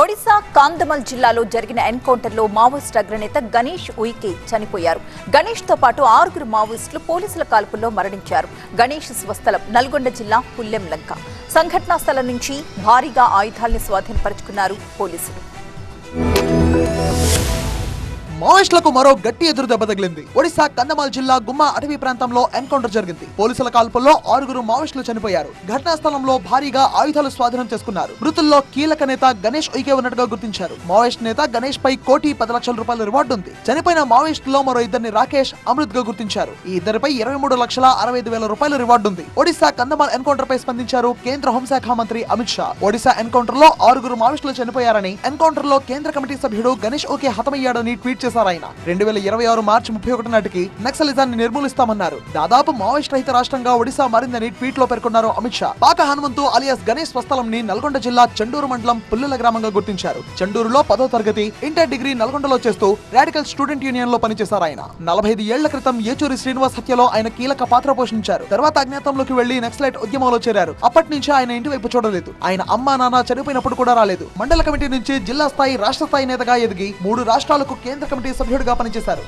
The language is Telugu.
ఒడిశా కాందమల్ జిల్లాలో జరిగిన ఎన్కౌంటర్లో మావోయిస్ట్ అగ్రనేత గణేష్ ఉయికే చనిపోయారు. గణేష్తో పాటు ఆరుగురు మావోయిస్టులు పోలీసుల కాల్పుల్లో మరణించారు. గణేష్ స్వస్థలం నల్గొండ జిల్లా పుల్లెంలంక సంఘటనా స్థలం నుంచి భారీగా ఆయుధాల్ని స్వాధీనపరుచుకున్నారు పోలీసులు. మావోయిస్టులకు మరో గట్టి ఎదురు దెబ్బ తగిలింది. ఒడిశా కందమాల్ జిల్లా గుమ్మ అటవీ ప్రాంతంలో ఎన్కౌంటర్ జరిగింది. పోలీసుల కాల్పుల్లో ఆరుగురు మావోయిస్టులు చనిపోయారు. ఘటనా స్థలంలో భారీగా ఆయుధాలు స్వాధీనం చేసుకున్నారు. మృతుల్లో కీలక నేత గణేష్ ఉయికే ఉన్నట్టుగా గుర్తించారు. మావోయిస్ట్ నేత గణేష్ పై కోటి పది లక్షల రూపాయల రివార్డు ఉంది. చనిపోయిన మావోయిస్టులో మరో ఇద్దరిని రాకేష్ అమృత్గా గుర్తించారు. ఈ ఇద్దరిపై ఇరవై మూడు లక్షల అరవై ఐదు వేల రూపాయల రివార్డు ఉంది. ఒడిశా కందమాల్ ఎన్కౌంటర్ పై స్పందించారు కేంద్ర హోంశాఖ మంత్రి అమిత్ షా. ఒడిశా ఎన్కౌంటర్లో ఆరుగురు మావోయిస్టులు చనిపోయారని ఎన్కౌంటర్లో కేంద్ర కమిటీ సభ్యుడు గణేష్ ఓకే హతమయ్యాడని ట్వీట్ చేశారు. ఆయన రెండు వేల ఇరవై ఆరు మార్చి ముప్పై ఒకటి నాటికి నక్సలిజాన్ని నిర్మూలిస్తామన్నారు. దాదాపు మావోయిస్ట్ రహిత రాష్ట్రంగా ఒడిశా మారిందని ట్వీట్లో పేర్కొన్నారు అమిత్ షా. పాక హనుమంతు అలియాస్ గణేష్ స్వస్థలం ని నల్గొండ జిల్లా చండూరు మండలం పుల్లెల గ్రామంగా గుర్తించారు. చండూరులో పదో తరగతి ఇంటర్ డిగ్రీ నల్గొండలో చేస్తూ రాడికల్ స్టూడెంట్ యూనియన్లో పనిచేశారు ఆయన. నలభై ఐదు ఏళ్ళ క్రితం ఏచూరి శ్రీనివాస్ హత్యలో ఆయన కీలక పాత్ర పోషించారు. తర్వాత అజ్ఞాతంలోకి వెళ్ళి నక్సలైట్ ఉద్యమంలో చేరారు. అప్పటి నుంచి ఆయన ఇంటి వైపు చూడలేదు. ఆయన అమ్మా నాన్న చనిపోయినప్పుడు కూడా రాలేదు. మండల కమిటీ నుంచి జిల్లా స్థాయి రాష్ట్ర స్థాయి నేతగా ఎదిగి మూడు రాష్ట్రాలకు కేంద్ర కమిటీ కమిటీ సభ్యుడిగా పనిచేశారు.